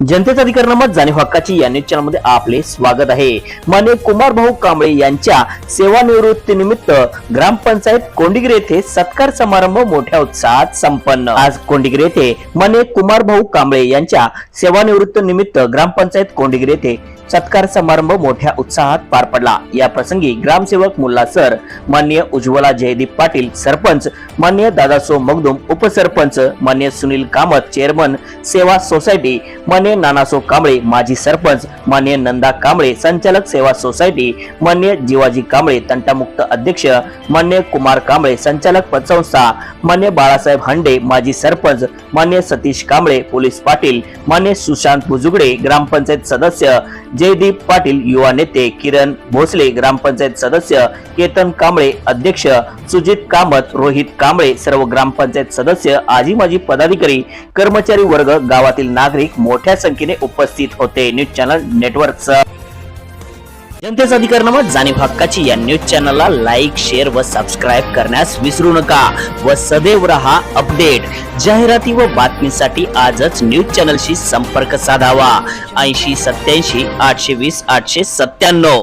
जनतेचा अधिकार नामात जाणीव हक्काची या न्यूज चॅनलमध्ये आपले स्वागत आहे. मान्य कुमार भाऊ कांबळे यांच्या सेवानिवृत्तीनिमित्त ग्रामपंचायत कोंडिगिरी येथे सत्कार समारंभ मोठ्या उत्साहात संपन्न. आज कोंडिगिरी येथे मान्य कुमार भाऊ कांबळे यांच्या सेवानिवृत्ती निमित्त ग्रामपंचायत कोंडिगिरी येथे सत्कार समारंभ मोठ्या उत्साहात पार पडला. या प्रसंगी ग्रामसेवक मुल्ला सर मान्य उज्ज्वला जयदीप पाटील सरपंच मान्य दादासो मगदुम उपसरपंच मान्य सुनील कामत चेअरमन सेवा सोसायटी मान्य नानासो कांबळे माजी सरपंच मान्य नंदा कांबळे संचालक सेवा सोसायटी मान्य जीवाजी कांबळे तंटामुक्त अध्यक्ष मान्य कुमार कांबळे संचालक पतसंस्था मान्य बाळासाहेब हंडे माजी सरपंच मान्य सतीश कांबळे पोलीस पाटील मान्य सुशांत भुजुगडे ग्रामपंचायत सदस्य जयदीप पाटील युवा नेते किरण भोसले ग्रामपंचायत सदस्य केतन कांबळे अध्यक्ष सुजित कामत रोहित कांबळे सर्व ग्रामपंचायत सदस्य आजी माजी पदाधिकारी कर्मचारी वर्ग गावातील नागरिक मोठ्या मोठ्या संख्येने उपस्थित होते. न्यूज चॅनल नेटवर्कचं जनतेचा अधिकारनामा जाणीव हक्काची या न्यूज चॅनलला लाईक शेअर व सबस्क्राईब करण्यास विसरू नका व सदैव रहा अपडेट जाहिराती व बातमीसाठी आजच न्यूज चॅनलशी संपर्क साधावा. ऐंशी सत्याऐंशी आठशे वीस आठशे सत्त्याण्णव.